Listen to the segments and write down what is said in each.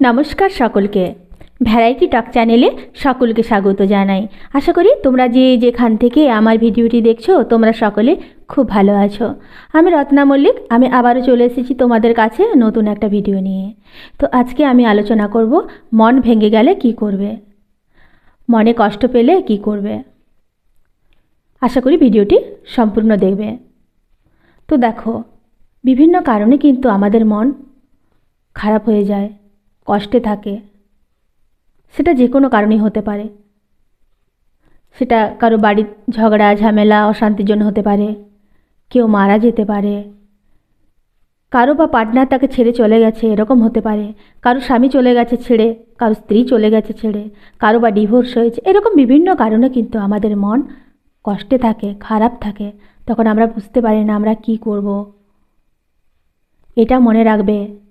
নমস্কার সকলকে। ভ্যারাইটি টক চ্যানেলে সকলকে স্বাগত জানাই। আশা করি তোমরা যে যেখান থেকে আমার ভিডিওটি দেখছ, তোমরা সকলে খুব ভালো আছো। আমি রত্না মল্লিক, আমি আবারও চলে এসেছি তোমাদের কাছে নতুন একটা ভিডিও নিয়ে। তো আজকে আমি আলোচনা করব, মন ভেঙে গেলে কি করবে? মনে কষ্ট পেলে কি করবে? আশা করি ভিডিওটি সম্পূর্ণ দেখবে। তো দেখো, বিভিন্ন কারণে কিন্তু আমাদের মন খারাপ হয়ে যায়। কষ্টে থাকে। সেটা যে কোনো কারণেই হতে পারে। সেটা কারও বাড়ির ঝগড়া, ঝামেলা, অশান্তির জন্য হতে পারে। কেউ মারা যেতে পারে। কারও বা পার্টনার তাকে ছেড়ে চলে গেছে, এরকম হতে পারে। কারও স্বামী চলে গেছে ছেড়ে, কারও স্ত্রী চলে গেছে ছেড়ে, কারও বা ডিভোর্স হয়েছে, এরকম বিভিন্ন কারণে কিন্তু আমাদের মন কষ্টে থাকে, খারাপ থাকে। তখন আমরা বুঝতে পারি না আমরা কি করব। এটা মনে রাখবে।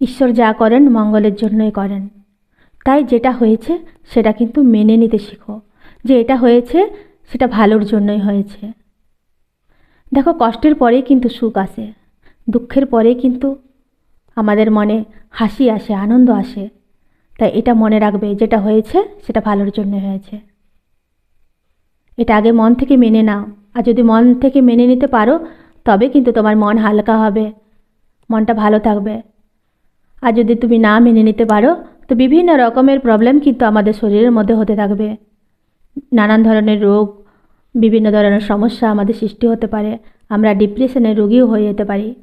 ঈশ্বর যা করেন মঙ্গলের জন্যই করেন। তাই যেটা হয়েছে, সেটা কিন্তু মেনে নিতে শিখো। যে এটা হয়েছে, সেটা ভালোর জন্যই হয়েছে। দেখো, কষ্টের পরেই কিন্তু সুখ আসে। দুঃখের পরে কিন্তু আমাদের মনে হাসি আসে, আনন্দ আসে। তাই এটা মনে রাখবে, যেটা হয়েছে, সেটা ভালোর জন্য হয়েছে। এটা আগে মন থেকে মেনে নাও। আর যদি মন থেকে মেনে নিতে পারো, তবে কিন্তু তোমার মন হালকা হবে। মনটা ভালো থাকবে। আর যদি তুমি না মেনে নিতে পারো, তো বিভিন্ন রকমের প্রবলেম কিন্তু আমাদের শরীরের মধ্যে হতে থাকবে। নানান ধরনের রোগ, বিভিন্ন ধরনের সমস্যা আমাদের সৃষ্টি হতে পারে। আমরা ডিপ্রেশনের রোগীও হয়ে যেতে পারি।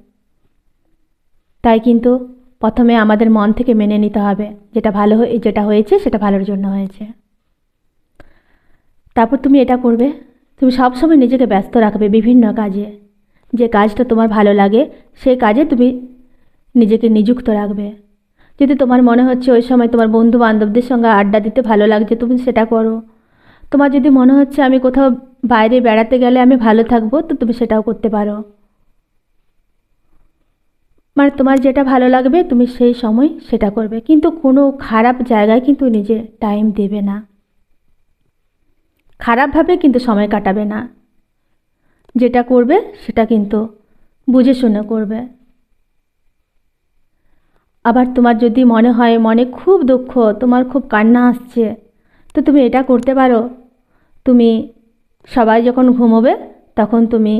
তাই কিন্তু প্রথমে আমাদের মন থেকে মেনে নিতে হবে, যেটা ভালো হয়ে, যেটা হয়েছে, সেটা ভালোর জন্য হয়েছে। তারপর তুমি এটা করবে। তুমি সবসময় নিজেকে ব্যস্ত রাখবে বিভিন্ন কাজে। যে কাজটা তোমার ভালো লাগে, সেই কাজে তুমি নিজেকে নিযুক্ত রাখবে। যদি তোমার মনে হচ্ছে ওই সময় তোমার বন্ধু বান্ধবদের সঙ্গে আড্ডা দিতে ভালো লাগছে, তুমি সেটা করো। তোমার যদি মনে হচ্ছে আমি কোথাও বাইরে বেড়াতে গেলে আমি ভালো থাকব, তো তুমি সেটাও করতে পারো। মানে তোমার যেটা ভালো লাগবে, তুমি সেই সময় সেটা করবে। কিন্তু কোনো খারাপ জায়গায় কিন্তু নিজে টাইম দেবে না। খারাপভাবে কিন্তু সময় কাটাবে না। যেটা করবে, সেটা কিন্তু বুঝে শুনে করবে। আবার তোমার যদি মনে হয় মনে খুব দুঃখ, তোমার খুব কান্না আসছে, তো তুমি এটা করতে পারো। তুমি সবাই যখন ঘুমোবে তখন তুমি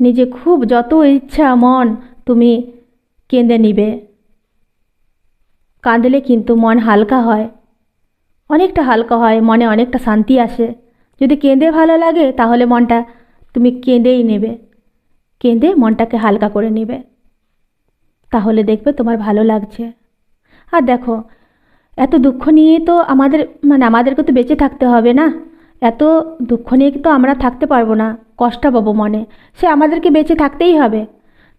নিজে খুব যত ইচ্ছা, মন তুমি কেঁদে নিবে। কাঁদলে কিন্তু মন হালকা হয়। অনেকটা হালকা হয়, মনে অনেকটা শান্তি আসে। যদি কেঁদে ভালো লাগে, তাহলে মনটা তুমি কেঁদেই নেবে। কেঁদে মনটাকে হালকা করে নেবে। তাহলে দেখবে তোমার ভালো লাগছে। আর দেখো, এত দুঃখ নিয়ে তো আমাদের মানে আমাদেরকে তো বেঁচে থাকতে হবে না। এত দুঃখ নিয়ে তো আমরা থাকতে পারব না, কষ্ট পাবো মনে। সে আমাদেরকে বেঁচে থাকতেই হবে।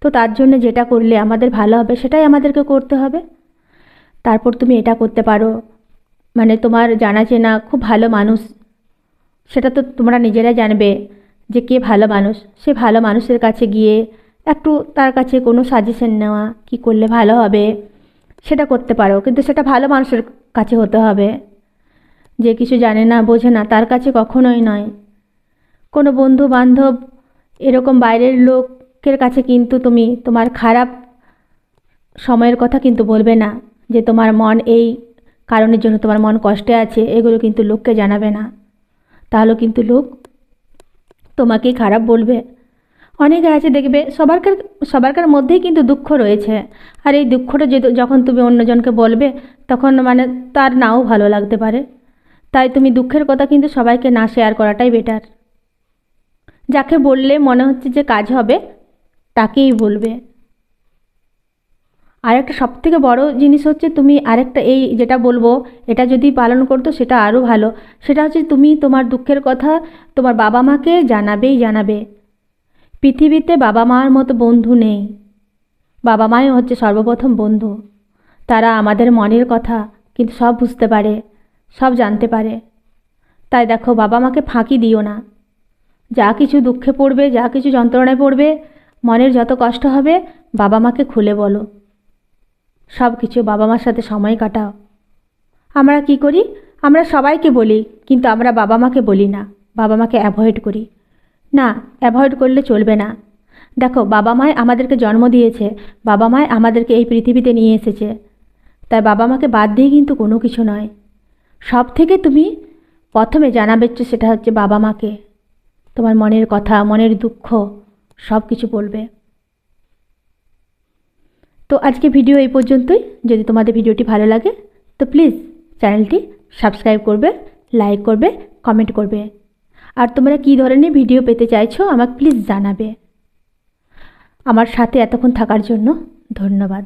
তো তার জন্য যেটা করলে আমাদের ভালো হবে সেটাই আমাদেরকে করতে হবে। তারপর তুমি এটা করতে পারো। মানে তোমার জানা চেনা খুব ভালো মানুষ। সেটা তো তোমরা নিজেরাই জানবে যে কে ভালো মানুষ। সে ভালো মানুষের কাছে গিয়ে একটু তার কাছে কোনো সাজেশন নেওয়া, কি করলে ভালো হবে, সেটা করতে পারো। কিন্তু সেটা ভালো মানুষের কাছে হতে হবে। যে কিছু জানে না, বোঝে না, তার কাছে কখনোই নয়। কোনো বন্ধু বান্ধব এরকম বাইরের লোকের কাছে কিন্তু তুমি তোমার খারাপ সময়ের কথা কিন্তু বলবে না, যে তোমার মন এই কারণের জন্য তোমার মন কষ্টে আছে, এগুলো কিন্তু লোককে জানাবে না। তাহলে কিন্তু লোক তোমাকেই খারাপ বলবে। অনেকে আছে দেখবে সবারকার সবারকার মধ্যেই কিন্তু দুঃখ রয়েছে। আর এই দুঃখটা যদি যখন তুমি অন্যজনকে বলবে, তখন মানে তার নাও ভালো লাগতে পারে। তাই তুমি দুঃখের কথা কিন্তু সবাইকে না শেয়ার করাটাই বেটার যাকে বললে মনে হচ্ছে যে কাজ হবে, তাকেই বলবে। আর একটা সবথেকে বড় জিনিস হচ্ছে তুমি আরেকটা এই যেটা বলব, এটা যদি পালন করতো সেটা আরও ভালো। সেটা হচ্ছে তুমি তোমার দুঃখের কথা তোমার বাবা মাকে জানাবেই জানাবে। পৃথিবীতে বাবা মার মতো বন্ধু নেই। বাবা মাই হচ্ছে সর্বপ্রথম বন্ধু। তারা আমাদের মনের কথা কিন্তু সব বুঝতে পারে, সব জানতে পারে। তাই দেখো, বাবা মাকে ফাঁকি দিও না। যা কিছু দুঃখে পড়বে, যা কিছু যন্ত্রণায় পড়বে, মনের যত কষ্ট হবে, বাবা মাকে খুলে বলো। সব কিছু বাবা মার সাথে সময় কাটাও। আমরা কি করি? আমরা সবাইকে বলি, কিন্তু আমরা বাবা মাকে বলি না। বাবা মাকে অ্যাভয়েড করি। না অ্যাভয়েড করলে চলবে না। দেখো, বাবা মায় আমাদেরকে জন্ম দিয়েছে। বাবা মায় আমাদেরকে এই পৃথিবীতে নিয়ে এসেছে। তাই বাবা মাকে বাদ দিয়ে কিন্তু কোনো কিছু নয়। সব থেকে তুমি প্রথমে জানাবে সেটা হচ্ছে বাবা মাকে। তোমার মনের কথা, মনের দুঃখ সব কিছু বলবে। তো আজকে ভিডিও এই পর্যন্তই। যদি তোমাদের ভিডিওটি ভালো লাগে, তো প্লিজ চ্যানেলটি সাবস্ক্রাইব করবে লাইক করবে কমেন্ট করবে। আর তোমরা কি ধরনের ভিডিও পেতে চাইছো, আমাকে প্লিজ জানাবে। আমার সাথে এতক্ষণ থাকার জন্য ধন্যবাদ।